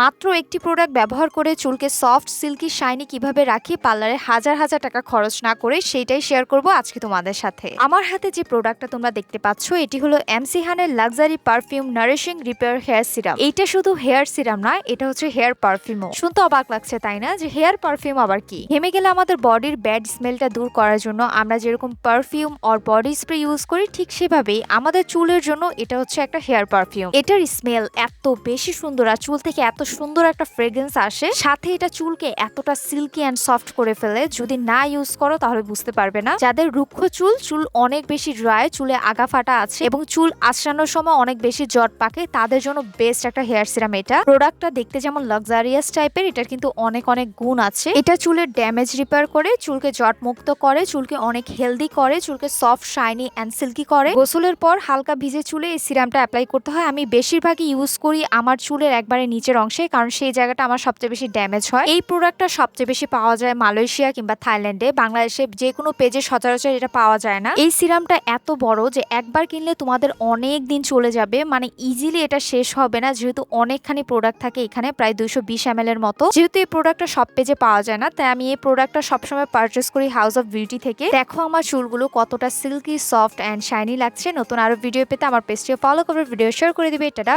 মাত্র একটি প্রোডাক্ট ব্যবহার করে চুলকে সফট সিল্কি শাইনি কীভাবে রাখি পার্লারে হাজার হাজার টাকা খরচ না করে সেইটাই শেয়ার করব আজকে তোমাদের সাথে। আমার হাতে যে প্রোডাক্টটা তোমরা দেখতে পাচ্ছ, এটি হলো MC হানের luxury perfume nourishing repair hair serum এটা শুধু হেয়ার সিরাম না, এটা হচ্ছে হেয়ার পারফিউমও শুনতে অবাক লাগছে, তাই না? যে হেয়ার পারফিউম আবার কি? হেমে গেলে আমাদের বডির ব্যাড স্মেলটা দূর করার জন্য আমরা যেরকম perfume or body spray use করি, ঠিক সেভাবেই আমাদের চুলের জন্য এটা হচ্ছে একটা হেয়ার পারফিউম এটার স্মেল এত বেশি সুন্দর আর চুল থেকে এত সুন্দর একটা ফ্রেগ্রেন্স আসে। সাথে এটা চুলকে এতটা সিল্কি অ্যান্ড সফট করে ফেলে, যদি না ইউজ করো তাহলে বুঝতে পারবে না। যাদের রুক্ষ চুল চুল অনেক বেশি ড্রাই চুলে আগা ফাটা আছে এবং চুল আঁচড়ানোর সময় অনেক বেশি জট পাকে, তাদের জন্য বেস্ট একটা হেয়ার সিরাম এটা। প্রোডাক্টটা দেখতে যেমন লাক্সারিয়াস টাইপের এটার কিন্তু অনেক অনেক গুণ আছে। এটা চুলের ড্যামেজ রিপেয়ার করে, চুলকে জট মুক্ত করে, চুলকে অনেক হেলদি করে, চুলকে সফট শাইনি অ্যান্ড সিল্কি করে। গোসলের পর হালকা ভিজে চুলে এই সিরামটা অ্যাপ্লাই করতে হয়। আমি বেশিরভাগই ইউজ করি আমার চুলের একবারে নিচের অংশে। কারণ সেই জায়গাটা আমার সবচেয়ে বেশি ড্যামেজ হয়। এই প্রোডাক্টটা সবচেয়ে বেশি পাওয়া যায় মালয়েশিয়া কিংবা থাইল্যান্ডে। বাংলাদেশে যে কোনো পেজে সচরাচর এটা পাওয়া যায় না। এই সিরামটা এত বড় যে একবার কিনলে তোমাদের অনেক দিন চলে যাবে। মানে ইজিলি এটা শেষ হবে না, যেহেতু অনেকখানি প্রোডাক্ট থাকে এখানে, প্রায় দুইশো বিশ এম এর মতো। যেহেতু এই প্রোডাক্টটা সব পেজে পাওয়া যায় না, তাই আমি এই প্রোডাক্টটা সবসময় পারচেস করি হাউস অফ বিউটি থেকে। দেখো আমার চুলগুলো কতটা সিল্কি সফট অ্যান্ড শাইনি লাগছে। নতুন আরও ভিডিও পেতে আমার পেজটিও ফলো করবে ভিডিও শেয়ার করে দিবে। এটা